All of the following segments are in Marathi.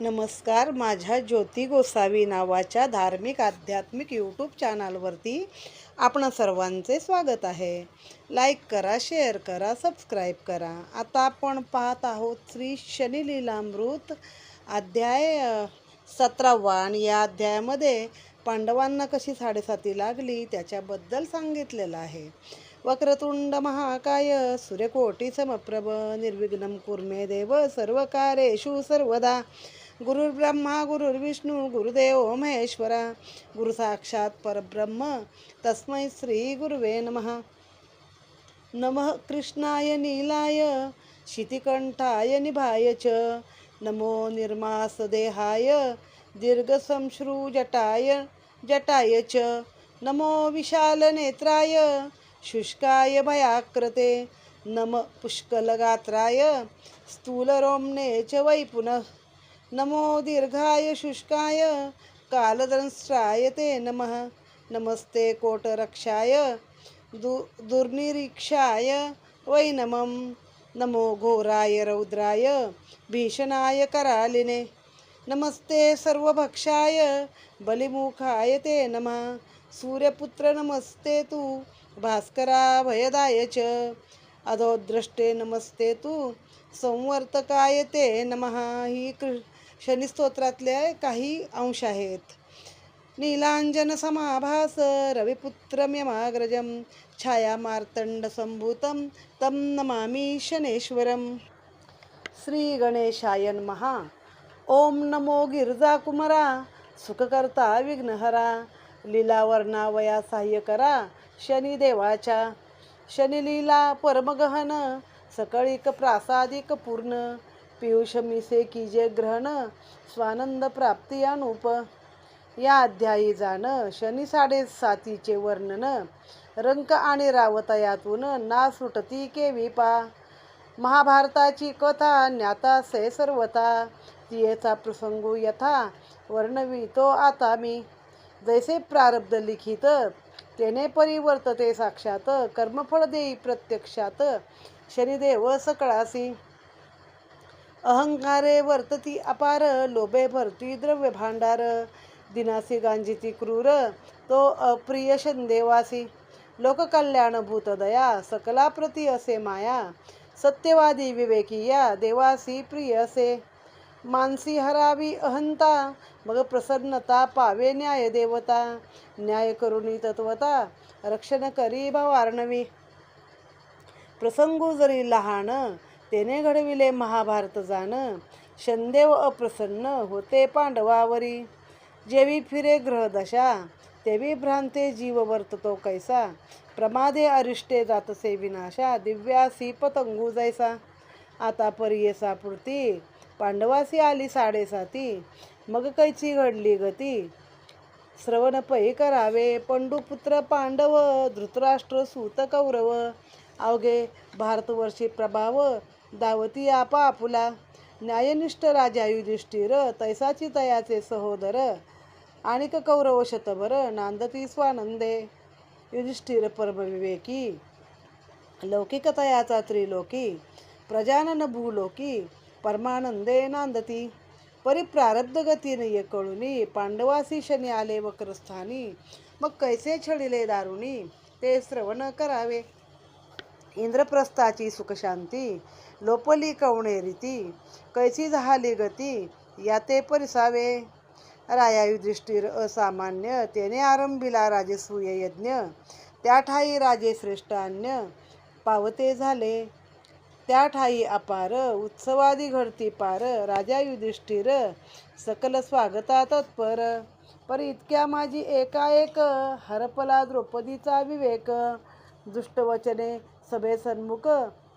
नमस्कार. माझ्या ज्योती गोसावी नावाच्या धार्मिक आध्यात्मिक यूट्यूब चॅनलवरती आपण सर्वांचे स्वागत आहे. लाईक करा शेअर करा सबस्क्राईब करा. आता आपण पाहत आहोत श्री शनी लीलामृत अध्याय सतरावा. आणि या अध्यायामध्ये पांडवांना कशी साडेसाती लागली त्याच्याबद्दल सांगितलेलं आहे. वक्रतुंड महाकाय सूर्यकोटी समप्रभ निर्विघ्नम कुर्मे देव सर्वकारेषु सर्वदा. गुरुर्ब्रह्मा गुरुर्विष्णू गुरुदेव महेश्वरा गुरु साक्षात परब्रह्म तस्मै श्री गुरुवे नमः. नमः कृष्णाय नीलाय शितिकंठाय निभाय च नमो निर्मासदेहाय दीर्घसंश्रुजटाय जटाय च नमो विशालनेत्राय शुष्काय भयाकृते नम पुष्कलगात्राय स्थूलरोम्ने च वै पुनः। नमो दीर्घाय शुष्काय कालदंष्ट्राय ते नमः. नमस्ते कोटरक्षाय दु दुर्निरीक्षाय वै नमम नमो घोराय रौद्राय भीषणाय करालिने. नमस्ते सर्वभक्षाय बलिमुखाय ते नमः. सूर्यपुत्र नमस्ते तू भास्करा भयदाय च. अधोद्रष्टे नमस्ते तू संवर्तकाय ते नमः. ही कृ शनिस्तोत्रातले काही अंश आहेत. नीलांजन समाभास रविपुत्रम्यमाग्रजं तम तं शनेश्वरम। शनेश्वरं श्रीगणेशाय महा ओम नमो गिरजा कुमरा सुखकर्ता विघ्नहरा लीलावर्णावया सहाय्य करा शनिदेवाच्या। शनिलीला परमगहन सकळिक प्रासादिक पूर्ण। पियुष मिसे कीजे ग्रहण स्वानंद प्राप्ती अनुप. या अध्यायी जाण शनी साडेसातीचे वर्णन रंक आणि रावतयातून ना सुटती केवी पा महाभारताची कथा ज्ञाता से सर्वता तियेचा प्रसंगू यथा वर्णवितो आता मी. जैसे प्रारब्ध लिखित तेने परिवर्तते साक्षात कर्मफळ देई प्रत्यक्षात शनिदेव सकळासी. अहंकारे वर्तती अपार लोभे भरती द्रव्य भांडार. दिनासी गांजिती क्रूर तो अप्रिय देवासी लोककल्याण भूतदया सकला प्रती असे माया. सत्यवादी विवेकी या देवासी प्रिय असे. मानसी हरावी अहंता मग प्रसन्नता पावे न्याय देवता. न्याय करुणी तत्वता रक्षण करी भावार्णवी. प्रसंगू जरी लहान तेने घडविले महाभारत जाण शनदेव अप्रसन्न होते पांडवावरी. जेवी फिरे ग्रहदशा तेवी भ्रांते जीव वर्ततो कैसा प्रमादे अरिष्टे जातसे विनाशा दिव्यासी पतंगू जैसा. आता परियेसा सापुरती पांडवासी आली साडेसाती मग कैची घडली गती? श्रवण पै करावे पंडुपुत्र पांडव धृतराष्ट्र सूत कौरव. अवघे भारतवर्षी प्रभाव दावती आपा आपुला. न्यायनिष्ठ राजा युधिष्ठिर तैसाची तयाचे सहोदर आणिक कौरव शतभर नांदती स्वानंदे. युधिष्ठिर परमविवेकी लौकिक तयाचा त्रिलोकी प्रजानन भूलोकी परमानंदे नांदती. परिप्रारब्ध गतीने ये कळुनी पांडवासी शनी आले वक्रस्थानी मग कैसे छडिले दारुणी ते श्रवण करावे. इंद्रप्रस्थाची सुखशांती लोपली कवणे रीती कैसी झाली गती या ते परिसावे. राया युधिष्ठिर असामान्य त्याने आरंभिला राजसूय यज्ञ त्या ठाई राजे श्रेष्ठान्य पावते झाले. त्या ठाई अपार उत्सवादी घडती पार राजा युधिष्ठिर सकल स्वागता तत्पर. पर इतक्या माझी एकाएक हरपला द्रौपदीचा विवेक दुष्टवचने सभे सन्मुख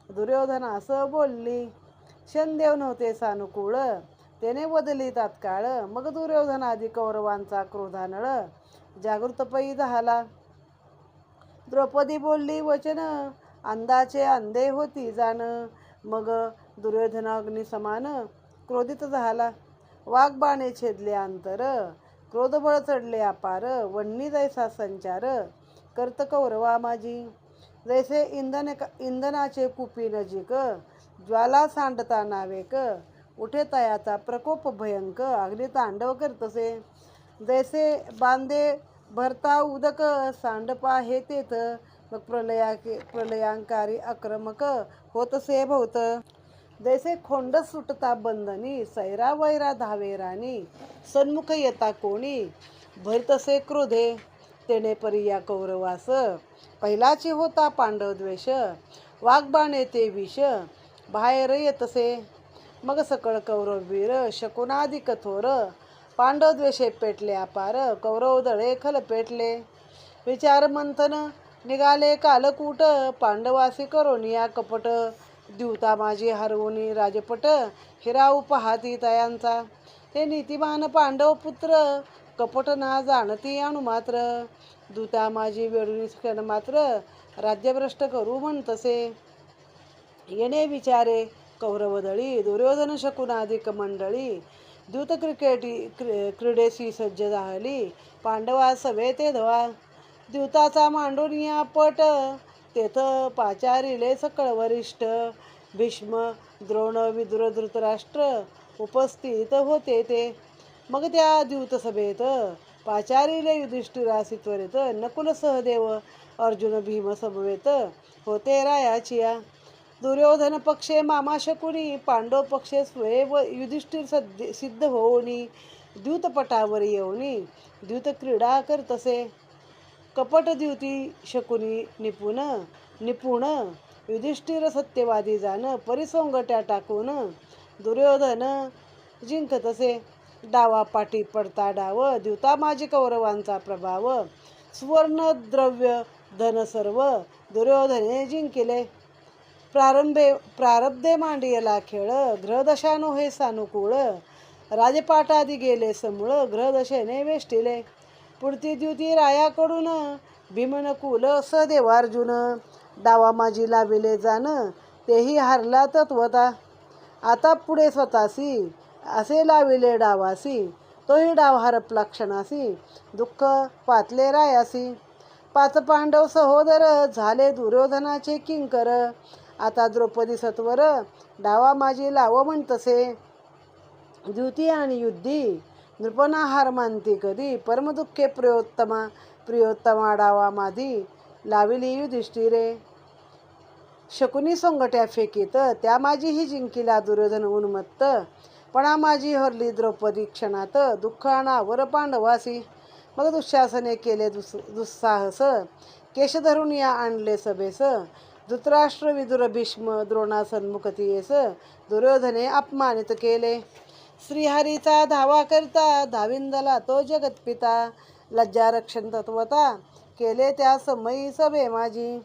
दुर्योधनास बोलली. शनदेव नव्हते सानुकूळ. त्याने बदली तात्काळ. मग दुर्योधनादी कौरवांचा क्रोधानळ जागृतपई झाला. द्रौपदी बोलली वचन अंदाचे अंधे होती जाण. मग दुर्योधनाग्नी समान क्रोधित झाला. वाघबाणे छेदले अंतर. क्रोधबळ चढले अपार. वन्नी जैसा संचार. कर्त कौरवा माझी जैसे इंधन इंधनाचे कुपी नजीक ज्वाला सांडता नावेक उठे तयाचा प्रकोप भयंक अग्नी तांडव करतसे. जैसे बांधे भरता उदक सांडपा हे तेथ मग प्रलया प्रलयांकारी आक्रमक होतसे भोवत जैसे खोंड सुटता बंधनी सैरा वैरा धावे राणी सन्मुख येता कोणी भरतसे क्रोधे. तेने परी या कौरवास पहिलाची होता पांडव द्वेष वाघबाणे ते विष बाहेर येतसे मग सकळ कौरव वीर शकुनादी कठोर पांडव द्वेषे पेटले अपार कौरव दळे खल पेटले. विचार मंथन निघाले कालकूट पांडवासी करोनिया कपट द्यूता माझी हरवणी राजपट हिराऊ पहाती तयांचा. ते नीतिमान पांडव पुत्र कपट ना जाणती आणू मात्र दूता माझी वेळून मात्र राज्यभ्रष्ट करू म्हणतसे येणे विचारे कौरवदळी दुर्योधन शकुनाधिक मंडळी दूत क्रिकेटी क्रि क्रीडेशी सज्ज झाली पांडवा सवे ते धवा. द्यूताचा मांडोनिया पट तेथ पाचारिले सकळ वरिष्ठ. भीष्म द्रोण विदुर धृतराष्ट्र उपस्थित होते ते. मग त्या द्यूत सभेत पाचारिले युधिष्ठिरासी त्वरेत नकुल सहदेव अर्जुन भीम समवेत होते रायाचिया. दुर्योधन पक्षे मामा शकुनी पांडव पक्षे स्वयं युधिष्ठिर सद्य सिद्ध होऊनी द्यूतपटावर येऊनी द्यूत क्रीडा करतसे कपट द्युती शकुनी निपुण निपुण युधिष्ठिर सत्यवादी जाण परिसोंगट्या टाकून दुर्योधन जिंकतसे. डावा पाठी पडता डाव द्युता माझी कौरवांचा प्रभाव. सुवर्ण द्रव्य धन सर्व दुर्योधने जिंकिले प्रारंभे प्रारब्धे मांडियला खेळ ग्रहदशानो हे सानुकूळ. राजपाटादी गेले समूळ ग्रहदशेने वेष्टिले. पुढती द्युती रायाकडून भीमनकुल सदेवार्जुन डावा माझी लाविले जाण तेही हारला तत्वता. आता पुढे स्वतःसी असे लाविले डावासी तोही डाव हरपला क्षणासी दुःख पातले रायासी. पाच पांडव सहोदर झाले दुर्योधनाचे किंकर. आता द्रौपदी सत्वर डावा माझी लाव म्हणतसे. द्युती आणि युद्धी नृपना हार मानती कधी. परमदुःखे प्रियोत्तमा प्रियोत्तमा डावा माधी लाविली युधिष्ठिरे. शकुनी सोंगट्या फेकीत त्या माझीही जिंकिला दुर्योधन उन्मत्त. पणा माझी हरली द्रौपदी क्षणात. दुःख वर पांडवासी. मग दुःशासने केले दुस दुस्साहस. केश धरून या आणले सभेस. धृतराष्ट्र विदुर भीष्म द्रोणासन्मुखती येस दुर्योधने अपमानित केले. श्रीहरीचा धावा करता धाविंदला तो जगतपिता. लज्जा रक्षण तत्वता केले त्या समयी सभे माझी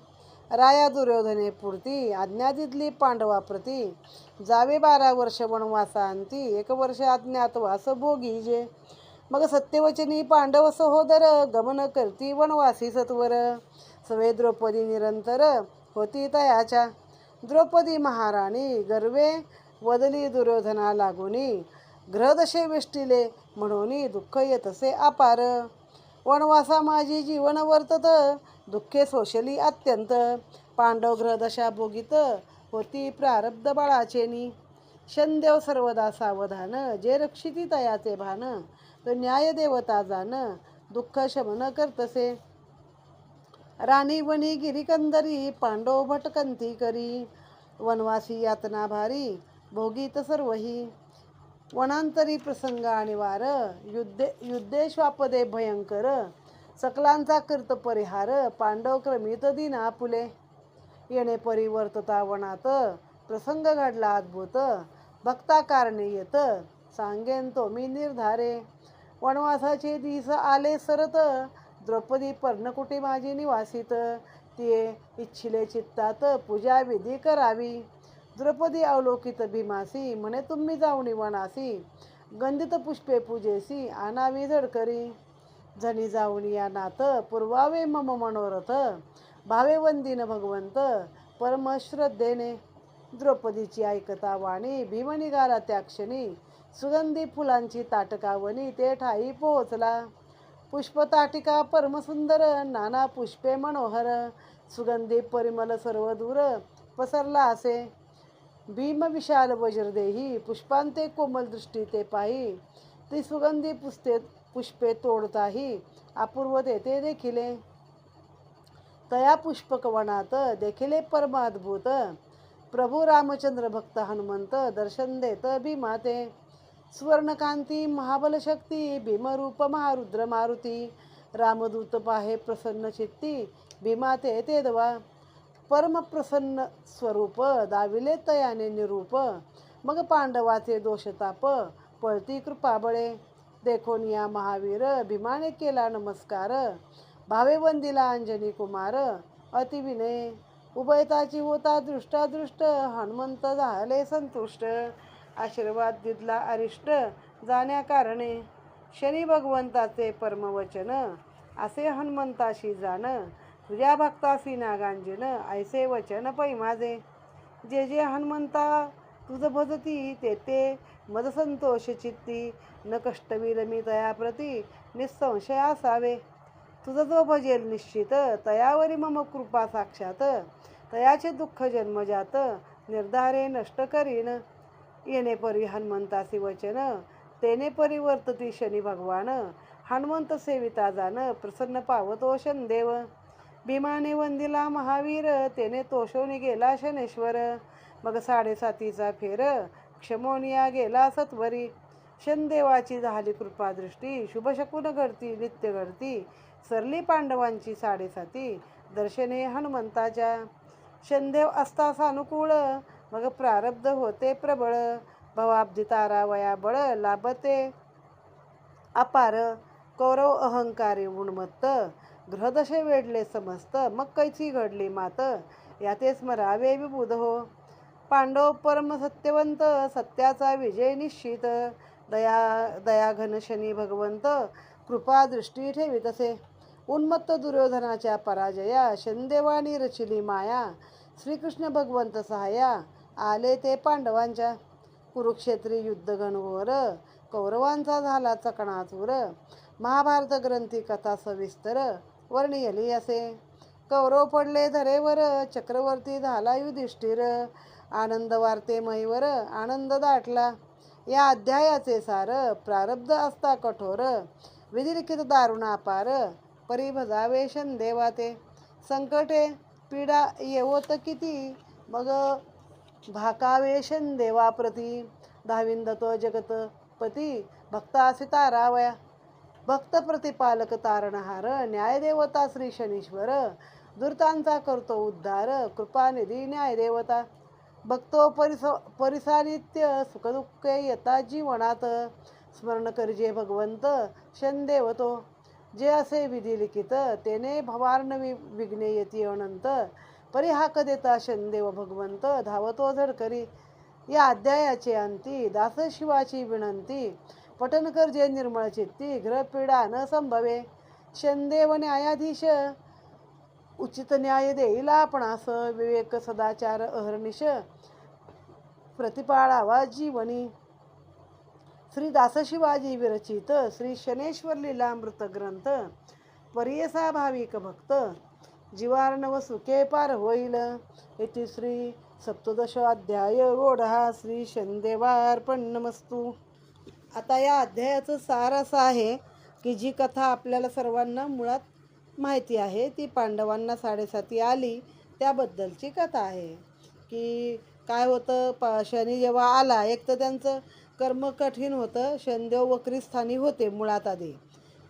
राया दुर्योधने पुरती आज्ञा दिदली पांडवाप्रती जावे बारा वर्ष वनवासांती एक वर्ष अज्ञातवास भोगी जे मग सत्यवचनी पांडव सहोदर गमन करती वनवासी सत्वर. सवे द्रौपदी निरंतर होती तयाच्या द्रौपदी महाराणी गर्वे वदली दुर्योधना लागुनी. ग्रहदशे विष्टिले म्हणून दुःख येतसे अपार. वनवासा माझी जीवन वर्तत. दुःखे सोशली अत्यंत. पांडव ग्रहदशा भोगीत. होती प्रारब्ध बाळाचेनी. शंदेव सर्वदा सावधान. जे रक्षिती तयाचे भान. तो न्याय देवता जाण दुःख शमन करतसे. राणी वणी गिरिकंदरी पांडव भटकंती करी. वनवासी यातना भारी. भोगीत सर्वही. वनांतरी प्रसंग आणि वार युद्धे युद्धेश्वापदे भयंकर सकलांचा कृत परिहार पांडव क्रमित दिना फुले येणे परिवर्तता वनात प्रसंग घडला अद्भुत भक्ता कारणे येत सांगेन तो मी निर्धारे. वनवासाचे दिस आले सरत द्रौपदी पर्णकुटी माझी निवासित ते इच्छिले चित्तात पूजा विधी करावी. द्रौपदी अवलोकित भीमासी म्हणे तुम्ही जाऊनी वनासी गंधित पुष्पे पूजेसी आणावी झडकरी जनी जाऊन या नाथ पूर्वावे मम मनोरथ भावे वंदिन भगवंत परमश्रद्धेने द्रौपदीची ऐकता वाणी भीम निघाला त्या क्षणी सुगंधी फुलांची ताटकावणी ते ठाई पोहोचला पुष्पताटिका परमसुंदर नाना पुष्पे मनोहर सुगंधी परिमल सर्व दूर पसरला असे. भीम विशाल वज्रदेही पुष्पांते कोमल दृष्टी ते पाही. ती सुगंधी पुस्ते पुष्पे तोडताही अपूर्व देते देखिले. तया पुष्पकवनात देखिले परमाद्भूत. प्रभू रामचंद्र भक्त हनुमंत दर्शन देत भीमाते. सुवर्णकांती महाबल शक्ती भीमरूप महारुद्र मारुती. रामदूत पाहे प्रसन्न चित्ती भीमाते ते दवा. परमप्रसन्न स्वरूप दाविले तयाने निरूप. मग पांडवाचे दोषताप पळती कृपाबळे देखोन या महावीर भीमाने केला नमस्कार. भावेवंदीला अंजनी कुमार अतिविनय उभयताची होता दृष्टादृष्ट हनुमंत झाले संतुष्ट. आशीर्वाद दिदला अरिष्ट जाण्या कारणे. शनी भगवंताचे परमवचन असे हनुमंताशी जाणं. तुझ्या भक्तासी नागांजन ऐसे वचन पै माझे. जे जे हनुमंता तुझं भजती ते ते मद संतोष चित्ती. न कष्टवीर मी तयाप्रती निसंशय असावे. तुझं जो भजेल निश्चित तयावरी मम कृपा साक्षात. तयाचे दुःख जन्मजात निर्धारे नष्ट करीन. येणे परी हनुमंतासी वचन तेने परिवर्तती शनी भगवान. हनुमंत सेविता जाण प्रसन्न पावतो शनदेव. भीमाने वंदिला महावीर तेने तोषोनी गेला शनेश्वर. मग साडेसातीचा फेर क्षमोनिया गेला सत्वरी. शनदेवाची झाली कृपादृष्टी शुभशकुन घडती नित्य घडती. सरली पांडवांची साडेसाती दर्शने हनुमंताच्या. शनदेव असता सानुकूळ मग प्रारब्ध होते प्रबळ. भवाब्दी तारा वया बळ लाभते अपार. कौरव अहंकारी उन्मत्त ग्रहदशे वेडले समस्त मग कैची घडली मात? याते स्मरावे विबुध हो पांडव परम सत्यवंत सत्याचा विजय निश्चित. दया दयाघन शनी भगवंत कृपा दृष्टी ठेवितसे उन्मत्त दुर्योधनाच्या पराजया शनदेवानी रचिली माया. श्रीकृष्ण भगवंत सहाया आले ते पांडवांच्या. कुरुक्षेत्री युद्ध घनघोर कौरवांचा झाला चकणाचूर. महाभारत ग्रंथी कथा सविस्तर वर्णियली असे. कौरव पडले धरेवर चक्रवर्ती झाला युधिष्ठिर आनंद वार्ते महिवर आनंद दाटला. या अध्यायाचे सार प्रारब्ध असता कठोर. विधिलिखित दारुण अपार परिभजावेशन देवा ते संकटे पीडा येवत किती? मग भाकावेशन देवाप्रती धाविंद तो जगत पती भक्तासी तारावया भक्त प्रतिपालक तारणहार न्यायदेवता श्री शनीश्वर दुर्तांचा करतो उद्धार कृपानिधी न्यायदेवता. भक्तो परिस परिसानित्य सुखदुःखे येता जीवनात. स्मरण करजे भगवंत शनदेवतो. जे असे विधी लिखित तेने भवार्ण वि विघ्ने येती अनंत. परिहाक देता शनदेव भगवंत धावतो झडकरी या अध्यायाचे अंती दासशिवाची विनंती. पटनकर जे निर्मळ चित्ती ग्रहपीडा न संभवे. शनदेव न्यायाधीश उचित न्याय देईल आपणास विवेक सदाचार अहर्निश प्रतिपाळावा जीवनी. श्री दासशिवाजी विरचित श्री शनेश्वर लीलामृत ग्रंथ परियसा भाविक भक्त जीवार्णव सुखे पार होईल. येथे श्री सप्तदश अध्याय ओढा श्री शनदेवार्पण नमस्तू आता या अध्यायाचं सार असं आहे की जी कथा आपल्याला सर्वांना मुळात माहिती आहे ती पांडवांना साडेसाती आली त्याबद्दलची कथा आहे. की काय होतं प शनी जेव्हा आला एक तर त्यांचं कर्म कठीण होतं शनदेव वक्रीस्थानी होते मुळात आधी.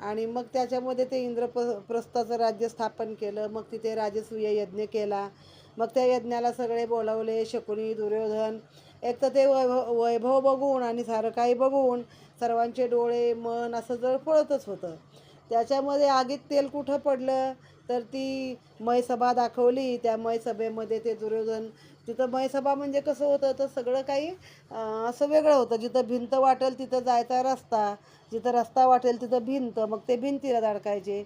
आणि मग त्याच्यामध्ये ते इंद्रप प्रस्थाचं राज्य स्थापन केलं मग तिथे राजसूय यज्ञ केला मग त्या यज्ञाला सगळे बोलावले शकुनी दुर्योधन एक तर ते वैभव वैभव बघून आणि सारं काही बघून सर्वांचे डोळे मन असं जळफळतच होतं. त्याच्यामध्ये आगीत तेल कुठं पडलं? तर ती मयसभा दाखवली. त्या मयसभेमध्ये ते दुर्योधन तिथं मयसभा म्हणजे कसं होतं? तर सगळं काही असं वेगळं होतं. जिथं भिंत वाटेल तिथं जायचा रस्ता. जिथं रस्ता वाटेल तिथं भिंत. मग ते भिंतीला धडकायचे.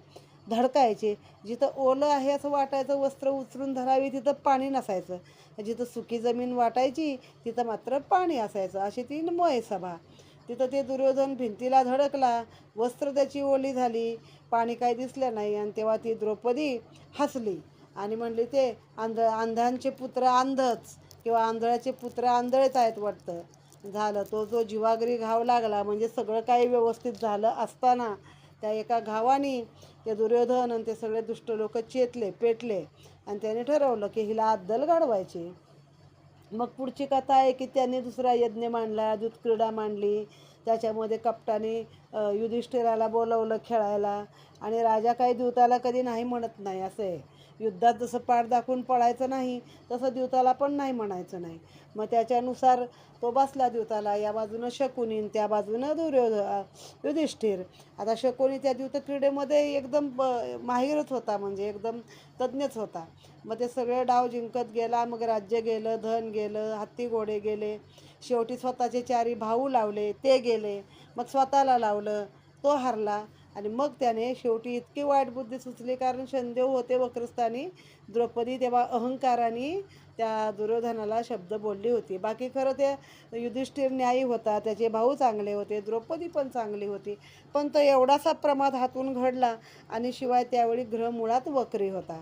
धडकायचे. जिथं ओलं आहे असं वाटायचं वस्त्र उचलून धरावी तिथं पाणी नसायचं. जिथं सुकी जमीन वाटायची तिथं मात्र पाणी असायचं. अशी ती मय सभा. तिथं ते दुर्योधन भिंतीला धडकला. वस्त्र त्याची ओली झाली. पाणी काही दिसलं नाही. आणि तेव्हा ती द्रौपदी हसली आणि म्हणली ते आंध अंधांचे पुत्र आंधच किंवा आंधळ्याचे पुत्र आंधळेच आहेत वाटतं. झालं. तो जो जीवागरी घाव लागला म्हणजे सगळं काही व्यवस्थित झालं असताना त्या एका घावानी ते दुर्योधन आणि ते सगळे दुष्ट लोक चेतले पेटले. आणि त्याने ठरवलं की हिला अद्दल गाडवायची मग पुढची कथा आहे की त्यांनी दुसरा यज्ञ मांडला दूधक्रीडा मांडली. त्याच्यामध्ये कपटाने युधिष्ठिराला बोलवलं खेळायला. आणि राजा काही दूताला कधी नाही म्हणत नाही असं आहे. युद्धात जसं पाठ दाखवून पळायचं नाही तसं द्यूताला पण नाही म्हणायचं नाही. मग त्याच्यानुसार तो बसला द्यूताला या बाजूनं शकुनीन त्या बाजूनं दुर्योध युधिष्ठिर. आता शकुनी त्या द्यूत क्रीडेमध्ये एकदम ब माहीरच होता म्हणजे एकदम तज्ज्ञच होता. मग ते सगळे डाव जिंकत गेला मग राज्य गेलं धन गेलं हत्ती घोडे गेले शेवटी स्वतःचे चारी भाऊ लावले ते गेले. मग स्वतःला लावलं तो हरला. आणि मग त्याने शेवटी इतकी वाईट बुद्धी सुचली कारण शंदेव होते वक्रस्थानी द्रौपदी तेव्हा अहंकाराने त्या दुर्योधनाला शब्द बोलली होती. बाकी खरं ते युधिष्ठिर न्यायी होता त्याचे भाऊ चांगले होते द्रौपदी पण चांगली होती. पण तो एवढासा प्रमाद हातून घडला आणि शिवाय त्यावेळी ग्रह मुळात वक्री होता.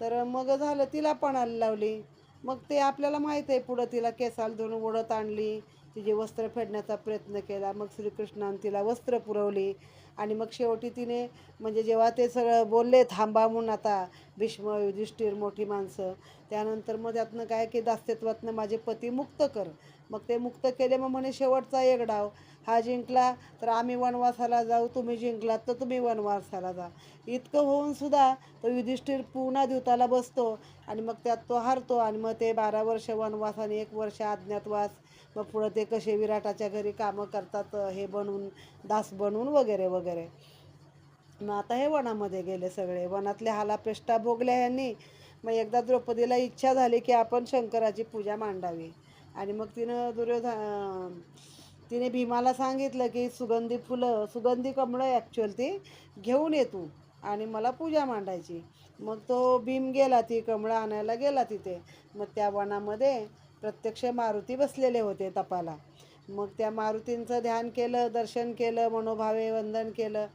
तर मग झालं तिला पणाला लावली. मग ते आपल्याला माहीत आहे पुढं तिला केसाल धुवून ओढत आणली. तिचे वस्त्र फेडण्याचा प्रयत्न केला. मग श्रीकृष्णाने तिला वस्त्र पुरवली. आणि मग शेवटी तिने म्हणजे जेव्हा ते सगळं बोलले थांबा म्हणून आता भीष्म युधिष्ठिर मोठी माणसं त्यानंतर मग त्यातनं काय की दास्यत्वातनं माझे पती मुक्त कर. मग ते मुक्त केले मग म्हणे शेवटचा एक डाव. हा जिंकला तर आम्ही वनवासाला जाऊ तुम्ही जिंकलात तर तुम्ही वनवासाला जा. इतकं होऊन सुद्धा तो युधिष्ठिर पुन्हा द्यूताला बसतो आणि मग त्यात तो हारतो आणि मग ते बारा वर्ष वनवास आणि एक वर्ष अज्ञातवास मग पुढं ते कसे विराटाच्या घरी कामं करतात हे बनवून दास बनवून वगैरे वगैरे. मग आता हे वनामध्ये गेले सगळे. वनातल्या हालापेष्टा भोगल्या यांनी मग एकदा द्रौपदीला इच्छा झाली की आपण शंकराची पूजा मांडावी. आणि मग तिनं दुर्योधन तिने भीमाला सांगितलं की सुगंधी फुलं सुगंधी कमळं ॲक्च्युअल ती घेऊन ये तू आणि मला पूजा मांडायची. मग तो भीम गेला ती कमळं आणायला गेला तिथे. मग त्या वनामध्ये प्रत्यक्ष मारुती बसलेले होते तपाला. मग त्या मारुतींचं ध्यान केलं दर्शन केलं मनोभावे वंदन केलं.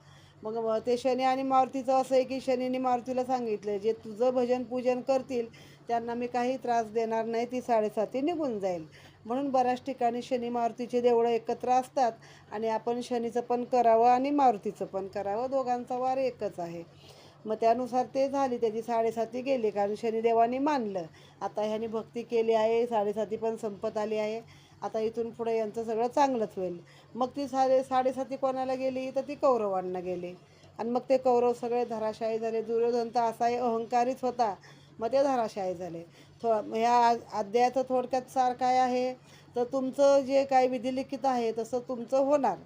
मग ते शनी आणि मारुतीचं असं आहे की शनीने मारुतीला सांगितलं जे तुझं भजन पूजन करतील त्यांना मी काही त्रास देणार नाही ती साडेसाती निघून जाईल. म्हणून बऱ्याच ठिकाणी शनी मारुतीचे देवळं एकत्र असतात आणि आपण शनीचं पण करावं आणि मारुतीचं पण करावं. दोघांचा वार एकच आहे. मग त्यानुसार ते झाली त्याची साडेसाती गेली कारण शनिदेवाने मानलं. आता ह्यानी भक्ती केली आहे साडेसाती पण संपत आली आहे. आता इथून पुढे यांचं सगळं चांगलंच होईल. मग ती साडे साडेसाती कोणाला गेली? तर ती कौरवांना गेली. आणि मग ते कौरव सगळे धराशायी झाले. दुर्योधन तर असाही अहंकारीच होता. मग ते धराशायी झाले. थो ह्या अध्यायाचं थोडक्यात सार काय आहे? तर तुमचं जे काही विधिलिखित आहे तसं तुमचं होणार.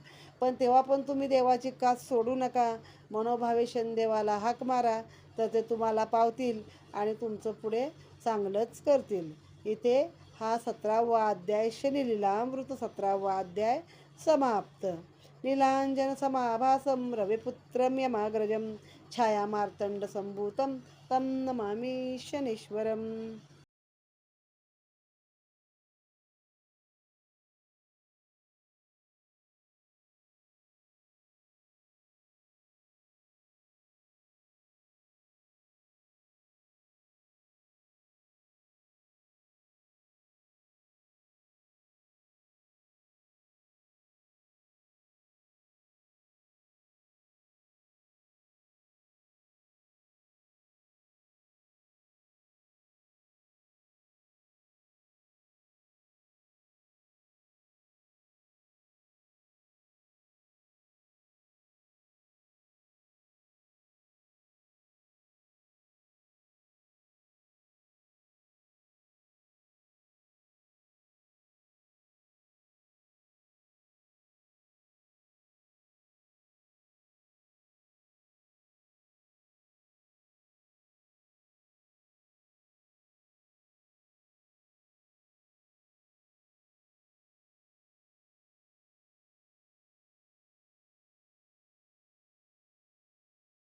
पण तेव्हा पण तुम्ही देवाची कास सोडू नका. मनोभावे देवाला हाक मारा तर ते तुम्हाला पावतील आणि तुमचं पुढे चांगलंच करतील. इथे हा सतरावा अध्याय शनिलीलामृत सतरावा अध्याय समाप्त. नीलांजन समाभासं छाया यमाग्रजं संभूतम तं नमामी शनीश्वरम्.